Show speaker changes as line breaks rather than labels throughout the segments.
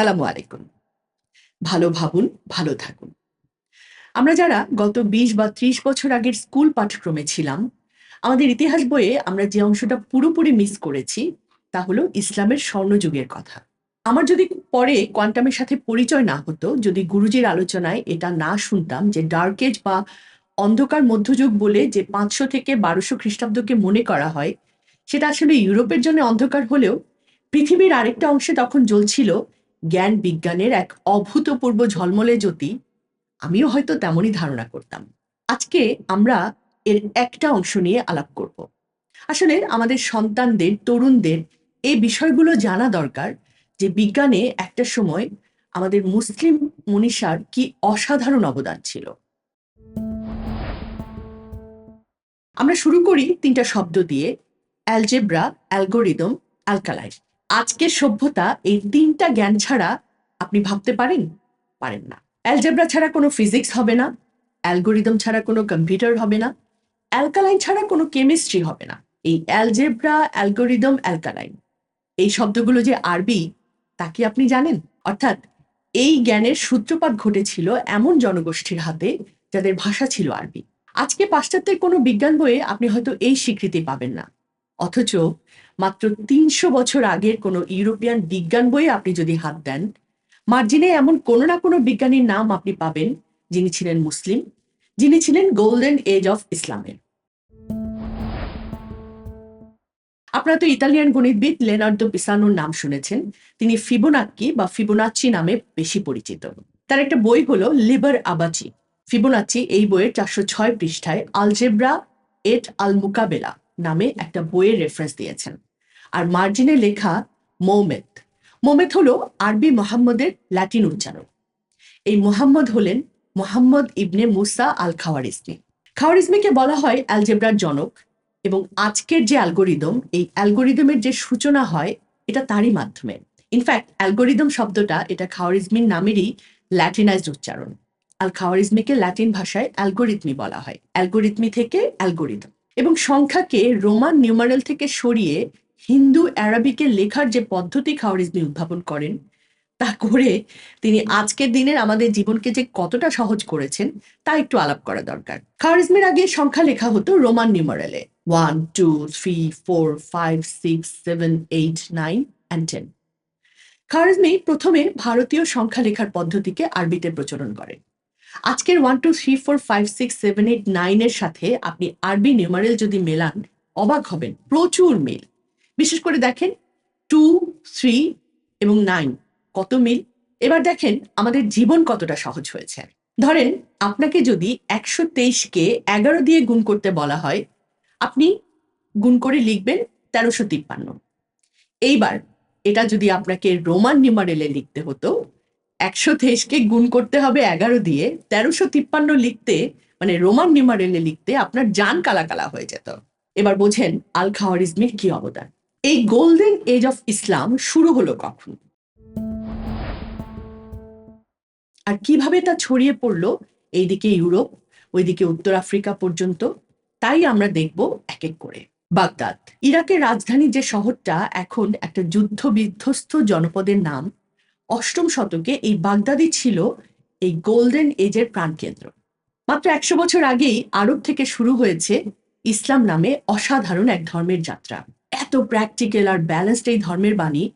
আসসালামু আলাইকুম। ভালো ভাবুন, ভালো থাকুন। আমরা যারা গত বিশ বা ত্রিশ বছর আগের স্কুল পাঠক্রমে ছিলাম, আমাদের ইতিহাস বইয়ে আমরা যে অংশটা পুরোপুরি মিস করেছি, তা হলো ইসলামের স্বর্ণযুগের কথা। আমার যদি পরে কোয়ান্টামের সাথে পরিচয় না হতো, যদি গুরুজির আলোচনায় এটা না শুনতাম যে ডার্ক এজ বা অন্ধকার মধ্যযুগ বলে যে পাঁচশো থেকে বারোশো খ্রিস্টাব্দকে মনে করা হয়, সেটা আসলে ইউরোপের জন্য অন্ধকার হলেও পৃথিবীর আরেকটা অংশে তখন জ্বলছিল জ্ঞান বিজ্ঞানের এক অভূতপূর্ব ঝলমলে জ্যোতি, আমিও হয়তো তেমনই ধারণা করতাম। আজকে আমরা এর একটা অংশ নিয়ে আলাপ করব। আসলে আমাদের সন্তানদের, তরুণদের এই বিষয়গুলো জানা দরকার যে বিজ্ঞানে একটা সময় আমাদের মুসলিম মনীষার কি অসাধারণ অবদান ছিল। আমরা শুরু করি তিনটা শব্দ দিয়ে, অ্যালজেব্রা, অ্যালগোরিদম, অ্যালকালাইন। আজকের সভ্যতা এই তিনটা জ্ঞান ছাড়া আপনি ভাবতে পারেন? পারেন না। অ্যালজেব্রা ছাড়া কোনো ফিজিক্স হবে না। অ্যালগোরিদম ছাড়া কোনো কম্পিউটার হবে না। অ্যালকালাইন ছাড়া কোনো কেমিস্ট্রি হবে না। এই অ্যালজেব্রা অ্যালগোরিদম অ্যালকালাইন এই শব্দগুলো যে আরবি তা কি আপনি জানেন? অর্থাৎ এই জ্ঞানের সূত্রপাত ঘটেছিল এমন জনগোষ্ঠীর হাতে যাদের ভাষা ছিল আরবি। আজকে পাশ্চাত্যের কোনো বিজ্ঞান বইয়ে আপনি হয়তো এই স্বীকৃতি পাবেন না। অথচ মাত্র তিনশো বছর আগের কোনো ইউরোপিয়ান বিজ্ঞান বইয়ে আপনি যদি হাত দেন, মার্জিনে এমন কোনো না কোনো বিজ্ঞানীর নাম আপনি পাবেন, যিনি ছিলেন মুসলিম, যিনি ছিলেন গোল্ডেন এজ অফ ইসলামের। আপনারা তো ইতালিয়ান গণিতবিদ লেনার্দো পিসানোর নাম শুনেছেন। তিনি ফিবোনাক্কি বা ফিবোনাচ্চি নামে বেশি পরিচিত। তার একটা বই হলো লিবার আবাচি। ফিবোনাচ্চি এই বইয়ের চারশো ছয় পৃষ্ঠায় আলজেব্রা এট আল মুকাবেলা নামে একটা বইয়ের রেফারেন্স দিয়েছেন। আর মার্জিনে লেখা মৌমেদ মোমেদ হলো আরবি মোহাম্মদের ল্যাটিন উচ্চারণ। এই মোহাম্মদ হলেন মোহাম্মদ ইবনে মুসা আল খাওয়ারিজমি খাওয়ারিজমিকে বলা হয় অ্যালজেব্রার জনক এবং আজকের যে অ্যালগোরিদম, এই অ্যালগোরিদমের যে সূচনা হয়, এটা তারই মাধ্যমে। ইনফ্যাক্ট অ্যালগোরিদম শব্দটা এটা খাওয়ারিজমির নামেরই ল্যাটিনাইজড উচ্চারণ। আল খাওয়ারিজমিকে ল্যাটিন ভাষায় অ্যালগোরিদমি বলা হয়। অ্যালগোরিদমি থেকে অ্যালগোরিদম। এবং সংখ্যাকে রোমান নিউমারেল থেকে সরিয়ে হিন্দু অ্যারাবিকে লেখার যে পদ্ধতি খাওয়ারিজমি উদ্ভাবন করেন, তা করে তিনি আজকের দিনের আমাদের জীবনকে যে কতটা সহজ করেছেন, তা একটু আলাপ করা দরকার। খাওয়ারিজমের আগে সংখ্যা লেখা হতো Roman নিউমারেলে one two three four five six seven eight nine and ten Khwarizmi প্রথমে ভারতীয় সংখ্যা লেখার পদ্ধতিকে আরবিতে প্রচলন করেন। আজকের one two three four five six seven eight নাইনের সাথে আপনি আরবি নিউমারেল যদি মেলান, অবাক হবেন। প্রচুর মিল। বিশেষ করে দেখেন টু থ্রি এবং নাইন কত মিল? এবার দেখেন আমাদের জীবন কতটা সহজ হয়েছে। ধরেন আপনাকে যদি একশো তেইশকে এগারো দিয়ে গুণ করতে বলা হয়, আপনি গুণ করে লিখবেন তেরোশো তিপ্পান্ন। এইবার এটা যদি আপনাকে রোমান নিউমারেলে লিখতে হতো, একশো তেইশকে গুণ করতে হবে এগারো দিয়ে, তেরোশো তিপ্পান্ন লিখতে মানে রোমান নিউমারেলে লিখতে আপনার জান কালাকালা হয়ে যেত। এবার বোঝেন আল খাওয়ারিজমির কি অবদান? এই গোল্ডেন এজ অফ ইসলাম শুরু হলো কখন? আর কীভাবে তা ছড়িয়ে পড়ল এইদিকে ইউরোপ, ওইদিকে উত্তর আফ্রিকা পর্যন্ত, তাই আমরা দেখব এক এক করে। বাগদাদ, ইরাকের রাজধানী যে শহরটা এখন একটা যুদ্ধ বিধ্বস্ত জনপদের নাম, অষ্টম শতকে এই বাগদাদি ছিল এই গোল্ডেন এজের প্রাণকেন্দ্র। মাত্র একশো বছর আগেই আরব থেকে শুরু হয়েছে ইসলাম নামে অসাধারণ এক ধর্মের যাত্রা। এত প্র্যাকটিক্যাল আর ব্যালেন্সড এই ধর্মের বাণী।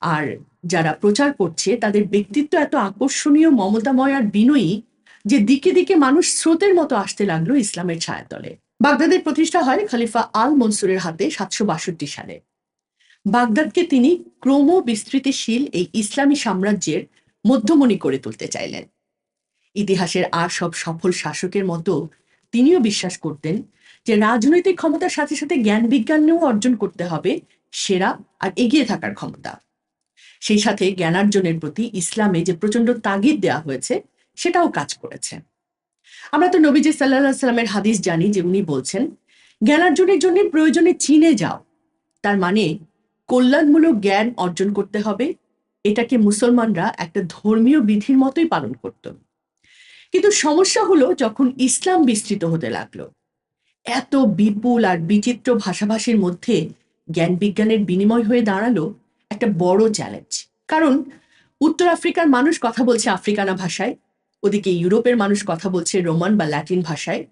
আর যারা প্রচার করছে, তাদের ব্যক্তিত্ব এত আকর্ষণীয়, মমতাময় আর বিনয়ী যে দিকে দিকে মানুষ স্রোতের মতো আসতে লাগল ইসলামের ছায়াতলে। বাগদাদের প্রতিষ্ঠা হয় খলিফা আল মনসুরের হাতে সাতশো বাষট্টি সালে। বাগদাদকে তিনি ক্রম বিস্তৃতিশীল এই ইসলামী সাম্রাজ্যের মধ্যমণি করে তুলতে চাইলেন। ইতিহাসের আর সব সফল শাসকের মতো তিনিও বিশ্বাস করতেন যে রাজনৈতিক ক্ষমতার সাথে সাথে জ্ঞান বিজ্ঞানেও অর্জন করতে হবে, সেরা আর এগিয়ে থাকার ক্ষমতা। সেই সাথে জ্ঞানার্জনের প্রতি ইসলামে যে প্রচণ্ড তাগিদ দেওয়া হয়েছে, সেটাও কাজ করেছে। আমরা তো নবীজি সাল্লাহ সাল্লামের হাদিস জানি যে উনি বলছেন, জ্ঞানার্জনের জন্য প্রয়োজনে চীনে যাও। তার মানে কল্যাণমূলক জ্ঞান অর্জন করতে হবে। এটাকে মুসলমানরা একটা ধর্মীয় বিধির মতোই পালন করত। কিন্তু সমস্যা হলো যখন ইসলাম বিস্তৃত হতে লাগল। এত বিপুল আর বিচিত্র ভাষাভাষীর মধ্যে জ্ঞান বিজ্ঞানের বিনিময় হয়ে দাঁড়াল একটা বড় চ্যালেঞ্জ কারণ উত্তর আফ্রিকার মানুষ কথা বলছে আফ্রিকানা ভাষায়, ওদিকে ইউরোপের মানুষ কথা বলছে রোমান বা ল্যাটিন ভাষায়,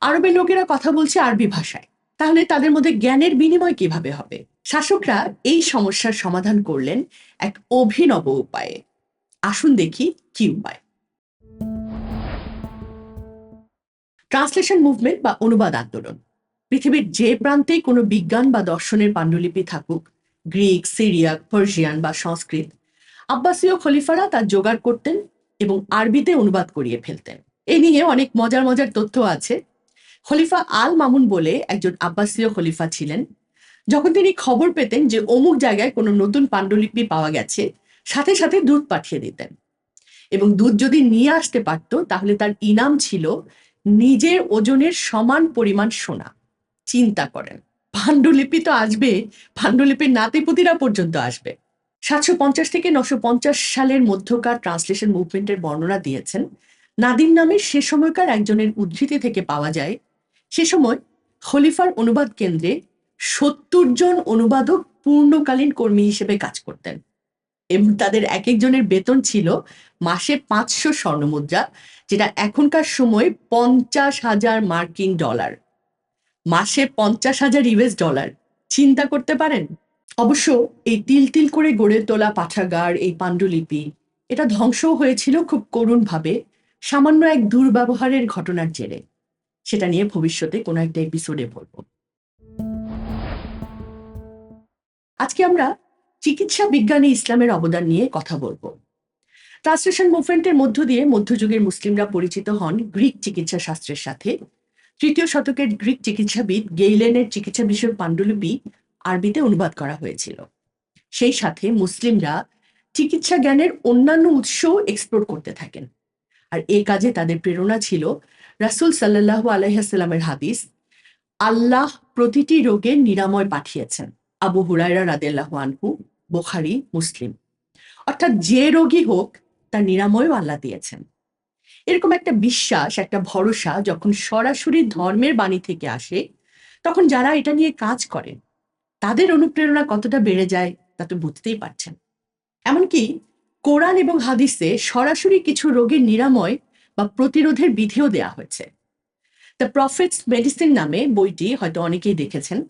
আরবের লোকেরা কথা বলছে আরবি ভাষায়। তাহলে তাদের মধ্যে জ্ঞানের বিনিময় কীভাবে হবে? শাসকরা এই সমস্যার সমাধান করলেন এক অভিনব উপায়ে। আসুন দেখি কি উপায়। ট্রান্সলেশন মুভমেন্ট বা অনুবাদ আন্দোলন। পৃথিবীর যে প্রান্তেই কোনো বিজ্ঞান বা দর্শনের পাণ্ডুলিপি থাকুক, গ্রিক, সিরিয়াক, পার্সিয়ান বা সংস্কৃত, আব্বাসীয় খলিফারা তা জোগাড় করতেন এবং আরবিতে অনুবাদ করিয়ে ফেলতেন। এ নিয়ে অনেক মজার মজার তথ্য আছে। খলিফা আল মামুন বলে একজন আব্বাসীয় খলিফা ছিলেন। যখন তিনি খবর পেতেন যে অমুক জায়গায় কোনো নতুন পাণ্ডুলিপি পাওয়া গেছে, সাথে সাথে দুধ পাঠিয়ে দিতেন। এবং দুধ যদি নিয়ে আসতে পারত, তাহলে তার ইনাম ছিল নিজের ওজনের সমান পরিমাণ সোনা। চিন্তা করেন পাণ্ডুলিপি তো আসবে পাণ্ডুলিপির নাতিপুতিরা পর্যন্ত আসবে। সাতশো পঞ্চাশ থেকে নশো পঞ্চাশ সালের মধ্যকার ট্রান্সলেশন মুভমেন্টের বর্ণনা দিয়েছেন। নাদিম নামের সে সময়কার একজনের উদ্ধৃতি থেকে পাওয়া যায়। সে সময় খলিফার অনুবাদ কেন্দ্রে সত্তর জন অনুবাদক পূর্ণকালীন কর্মী হিসেবে কাজ করতেন। এবং তাদের এক একজনের বেতন ছিল মাসে পাঁচশো স্বর্ণমুদ্রা। যেটা এখনকার সময় পঞ্চাশ হাজার মার্কিন ডলার। মাসে পঞ্চাশ হাজার ইউএস ডলার। চিন্তা করতে পারেন? অবশ্য এই তিল তিল করে গড়ে তোলা পাঠাগার, এই পাণ্ডুলিপি, এটা ধ্বংসও হয়েছিল খুব করুণভাবে, সামান্য এক দুর্ব্যবহারের ঘটনার জেরে। সেটা নিয়ে ভবিষ্যতে কোনো একটা এপিসোডে বলব। আজকে আমরা চিকিৎসা বিজ্ঞানে ইসলামের অবদান নিয়ে কথা বলব। ট্রান্সলেশন মুভমেন্টের মধ্য দিয়ে মধ্যযুগের মুসলিমরা পরিচিত হন গ্রিক চিকিৎসা শাস্ত্রের সাথে। তৃতীয় শতকের গ্রিক চিকিৎসাবিদ গেইলেনের চিকিৎসা বিষয়ক পাণ্ডুলিপি আরবিতে অনুবাদ করা হয়েছিল। সেই সাথে মুসলিমরা চিকিৎসা জ্ঞানের অন্যান্য উৎসও এক্সপ্লোর করতে থাকেন। আর এই কাজে তাদের প্রেরণা ছিল রাসুল সাল্লাহ আলাইহাসাল্লামের হাদিস, আল্লাহ প্রতিটি রোগের নিরাময় পাঠিয়েছেন। আবু হুরায়রা রাদেল্লাহ আনহু, বোখারি, মুসলিম। অর্থাৎ যে রোগী হোক তার নিরাময়ও আল্লাহ দিয়েছেন। এরকম একটা বিশ্বাস, একটা ভরসা যখন সরাসরি ধর্মের বাণী থেকে আসে, তখন যারা এটা নিয়ে কাজ করেন তাদের অনুপ্রেরণা কতটা বেড়ে যায় তা তো বুঝতেই পারছেন। এমনকি কোরআন এবং হাদিসে সরাসরি কিছু রোগের নিরাময় বা প্রতিরোধের বিধিও দেয়া হয়েছে। দ্য প্রফিটস মেডিসিন নামে বইটি হয়তো অনেকেই দেখেছেন।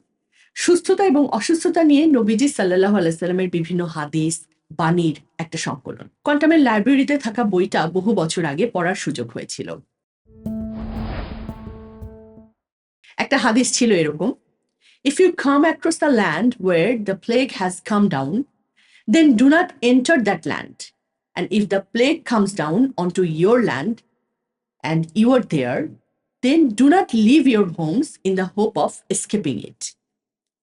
সুস্থতা এবং অসুস্থতা নিয়ে নবীজি সাল্লাহ আলাইস্লামের বিভিন্ন হাদিস বাণীর একটা সংকলন। কোয়ান্টামের লাইব্রেরিতে থাকা বইটা বহু বছর আগে পড়ার সুযোগ হয়েছিল। একটা হাদিস ছিল এরকম if you come across the land where the plague has come down then do not enter that land and if the plague comes down on to your land and you are there then do not leave your homes in the hope of escaping it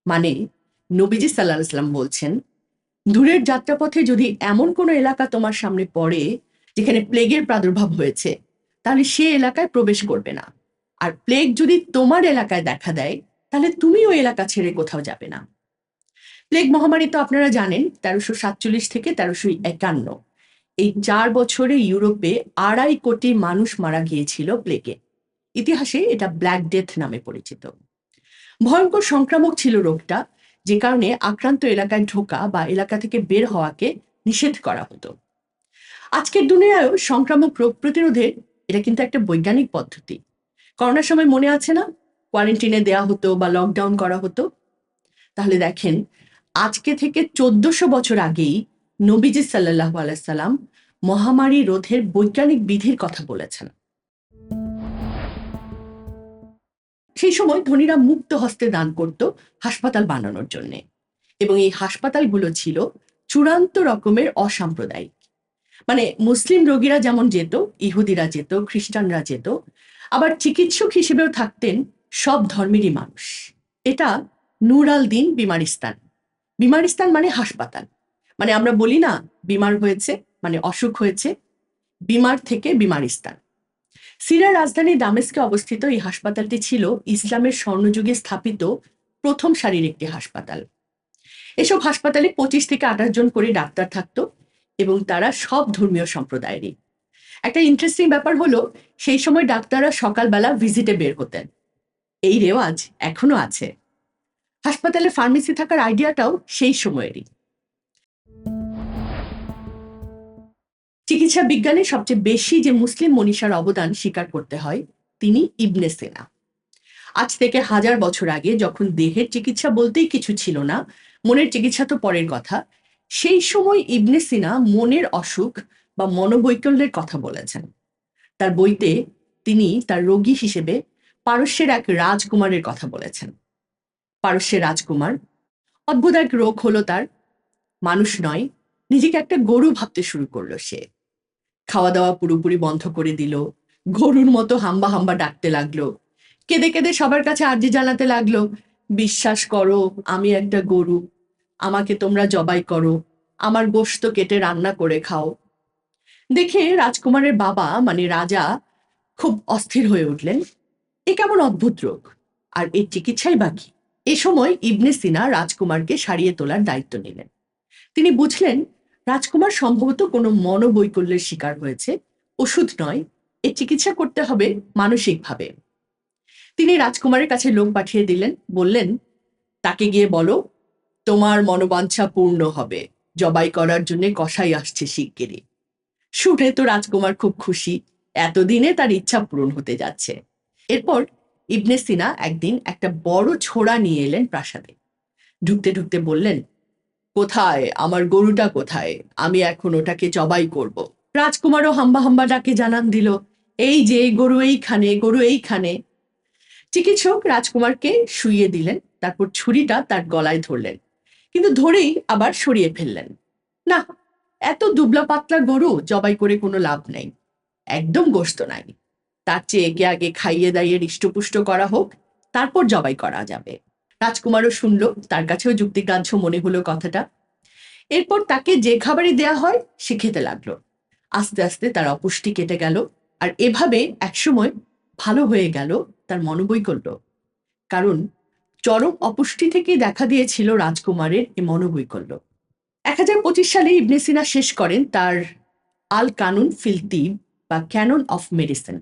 মানে নবীজি সাল্লাহ ইসলাম বলছেন দূরের যাত্রাপথে যদি এমন কোনো এলাকা তোমার সামনে পড়ে যেখানে প্লেগের প্রাদুর্ভাব হয়েছে, তাহলে সে এলাকায় প্রবেশ করবে না। আর প্লেগ যদি তোমার এলাকায় দেখা দেয়, তাহলে তুমি ওই এলাকা ছেড়ে কোথাও যাবে না। প্লেগ মহামারী তো আপনারা জানেন, তেরোশো সাতচল্লিশ থেকে তেরোশো একান্ন। এই চার বছরে ইউরোপে আড়াই কোটি মানুষ মারা গিয়েছিল প্লেগে ইতিহাসে এটা ব্ল্যাক ডেথ নামে পরিচিত। ভয়ঙ্কর সংক্রামক ছিল রোগটা যে কারণে আক্রান্ত এলাকায় ঢোকা বা এলাকা থেকে বের হওয়াকে নিষেধ করা হতো। আজকের দুনিয়ায়ও সংক্রামক রোগ প্রতিরোধে এটা কিন্তু একটা বৈজ্ঞানিক পদ্ধতি। করোনার সময় মনে আছে না? কোয়ারেন্টিনে দেয়া হতো বা লকডাউন করা হতো। তাহলে দেখেন, আজকে থেকে চোদ্দশো বছর আগেই নবীজি সাল্লাহ আলাইসাল্লাম মহামারী রোধের বৈজ্ঞানিক বিধির কথা বলেছেন। সেই সময় ধনীরা মুক্ত হস্তে দান করত হাসপাতাল বানানোর জন্যে। এবং এই হাসপাতালগুলো ছিল চূড়ান্ত রকমের অসাম্প্রদায়িক। মানে মুসলিম রোগীরা যেমন যেত, ইহুদিরা যেত, খ্রিস্টানরা যেত, আবার চিকিৎসক হিসেবেও থাকতেন সব ধর্মেরই মানুষ। এটা নুর আল দিন বিমারিস্তান। বিমারিস্তান মানে হাসপাতাল। মানে আমরা বলি না, বিমার হয়েছে মানে অসুখ হয়েছে, বিমার থেকে বিমারিস্তান। সিরিয়ার রাজধানী দামেস্কে অবস্থিত এই হাসপাতালটি ছিল ইসলামের স্বর্ণযুগে স্থাপিত প্রথম সারির একটি হাসপাতাল। এসব হাসপাতালে পঁচিশ থেকে আঠাশ জন করে ডাক্তার থাকতো এবং তারা সব ধর্মীয় সম্প্রদায়েরই। একটা ইন্টারেস্টিং ব্যাপার হলো, সেই সময় ডাক্তাররা সকালবেলা ভিজিটে বের হতেন। এই রেওয়াজ এখনও আছে। হাসপাতালে ফার্মেসি থাকার আইডিয়াটাও সেই সময়েরই। চিকিৎসা বিজ্ঞানে সবচেয়ে বেশি যে মুসলিম মনীষার অবদান স্বীকার করতে হয়, তিনি ইবনে সেনা। আজ থেকে হাজার বছর আগে যখন দেহের চিকিৎসা বলতেই কিছু ছিল না, মনের চিকিৎসা তো পরের কথা, সেই সময় ইবনে সিনা মনের অসুখ বা মনোবৈকল্যের কথা বলেছেন। তার বইতে তিনি তার রোগী হিসেবে পারস্যের এক রাজকুমারের কথা বলেছেন। পারস্যের রাজকুমার অদ্ভুত এক রোগ হলো তার, মানুষ নয়, নিজেকে একটা গরু ভাবতে শুরু করল সে। খাওয়া দাওয়া পুরোপুরি বন্ধ করে দিল। গরুর মতো হাম্বা হাম্বা ডাকতে লাগল। কেঁদে কেঁদে সবার কাছে আর্জি জানাতে লাগল, বিশ্বাস করো, আমি একটা গরু। আমাকে তোমরা জবাই করো। আমার গোশত কেটে রান্না করে খাও। দেখে রাজকুমারের বাবা মানে রাজা, খুব অস্থির হয়ে উঠলেন। এ কেমন অদ্ভুত রোগ? আর এর চিকিৎসাই বাকি এ সময় ইবনে সিনা রাজকুমারকে সারিয়ে তোলার দায়িত্ব নিলেন। তিনি বুঝলেন রাজকুমার সম্ভবত কোনো মনোবৈকল্যের শিকার হয়েছে। ওষুধ নয় এর চিকিৎসা করতে হবে মানসিকভাবে। তিনি রাজকুমারের কাছে লোক পাঠিয়ে দিলেন, বললেন, তাকে গিয়ে বলো, তোমার মনোবাঞ্ছা পূর্ণ হবে। জবাই করার জন্য কসাই আসছে শিগগিরই। শুনে তো রাজকুমার খুব খুশি। এতদিনে তার ইচ্ছা পূরণ হতে যাচ্ছে। এরপর ইবনে সিনা একদিন একটা বড় ছোড়া নিয়ে এলেন প্রাসাদে। ঢুকতে ঢুকতে বললেন কোথায়? আমার গরুটা কোথায়? আমি এখন ওটাকে জবাই করব। রাজকুমারও হাম্বা হাম্বা ডাকে জানান দিল, এই যে গরু এইখানে গরু এইখানে। চিকিৎসক রাজকুমারকে শুইয়ে দিলেন, তারপর ছুরিটা তার গলায় ধরলেন, কিন্তু ধরেই আবার সরিয়ে ফেললেন। না, এত দুবলা পাতলা গরু, জবাই করে কোনো লাভ নেই। একদম গোস্ত নাই। তার চেয়ে একে আগে খাইয়ে দাইয়ে হৃষ্টপুষ্ট করা হোক, তারপর জবাই করা যাবে। রাজকুমারও শুনলো, তার কাছেও যুক্তিগ্রাহ্য মনে হলো কথাটা। এরপর তাকে যে খাবারই দেয়া হয়, সে খেতে লাগল। আস্তে আস্তে তার অপুষ্টি কেটে গেল, আর এভাবে একসময় ভালো হয়ে গেল তার মনোবৈকল্য। কারণ চরম অপুষ্টি থেকেই দেখা দিয়েছিল রাজকুমারের এ মনোবৈকল্য। এক হাজার পঁচিশ সালে ইবনে সিনা শেষ করেন তার আল কানুন ফিলতিব বা ক্যানন অফ মেডিসিন,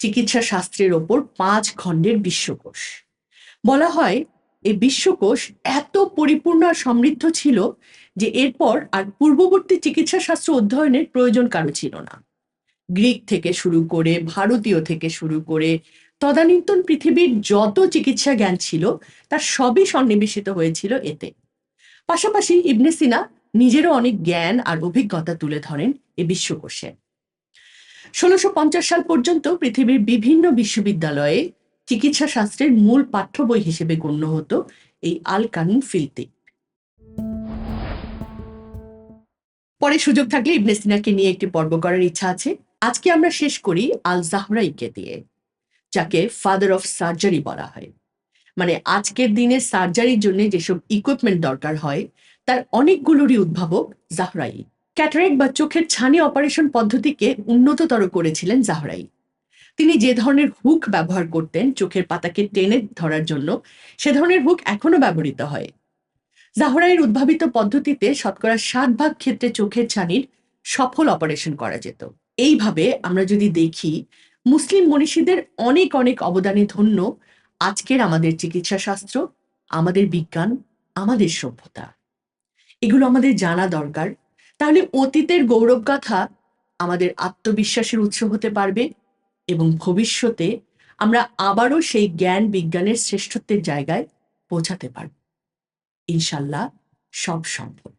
চিকিৎসা শাস্ত্রের ওপর পাঁচ খণ্ডের বিশ্বকোষ। বলা হয় এই বিশ্বকোষ এত পরিপূর্ণ আর সমৃদ্ধ ছিল যে এরপর আর পূর্ববর্তী চিকিৎসা শাস্ত্র অধ্যয়নের প্রয়োজন কারও ছিল না। গ্রিক থেকে শুরু করে, ভারতীয় থেকে শুরু করে, তদানীন্তন পৃথিবীর যত চিকিৎসা জ্ঞান ছিল, তার সবই সন্নিবেশিত হয়েছিল এতে। পাশাপাশি ইবনে সিনা নিজেরও অনেক জ্ঞান আর অভিজ্ঞতা তুলে ধরেন এ বিশ্বকোষে। ষোলোশো সাল পর্যন্ত পৃথিবীর বিভিন্ন বিশ্ববিদ্যালয়ে চিকিৎসা শাস্ত্রের মূল পাঠ্য বই হিসেবে গণ্য হতো এই আল কানুন ফিলতে পরে সুযোগ থাকলে ইবনে সিনাকে নিয়ে একটি পর্ব করার ইচ্ছা আছে। আজকে আমরা শেষ করি আল জাহরাইকে দিয়ে, যাকে ফাদার অফ সার্জারি বলা হয়। মানে আজকের দিনে সার্জারির জন্য যেসব ইকুইপমেন্ট দরকার হয়, তার অনেকগুলোরই উদ্ভাবক জাহরাই। ক্যাটারেক বা চোখের ছানি অপারেশন পদ্ধতিকে উন্নততর করেছিলেন জাহরাই। তিনি যে ধরনের হুক ব্যবহার করতেন, চোখের পাতাকে টেনে ধরার জন্য, সে ধরনের হুক এখনও ব্যবহৃত হয়। জাহরাইয়ের উদ্ভাবিত পদ্ধতিতে শতকরা ষাট ভাগ ক্ষেত্রে চোখের ছানির সফল অপারেশন করা যেত। এইভাবে আমরা যদি দেখি, মুসলিম মনীষীদের অনেক অনেক অবদানে ধন্য আজকের আমাদের চিকিৎসা শাস্ত্র, আমাদের বিজ্ঞান, আমাদের সভ্যতা। এগুলো আমাদের জানা দরকার। তাহলে অতীতের গৌরব গাথা আমাদের আত্মবিশ্বাসের উৎস হতে পারবে এবং ভবিষ্যতে আমরা আবারও সেই জ্ঞান বিজ্ঞানের শ্রেষ্ঠত্বের জায়গায় পৌঁছাতে পারব। ইনশাল্লাহ সব সম্ভব।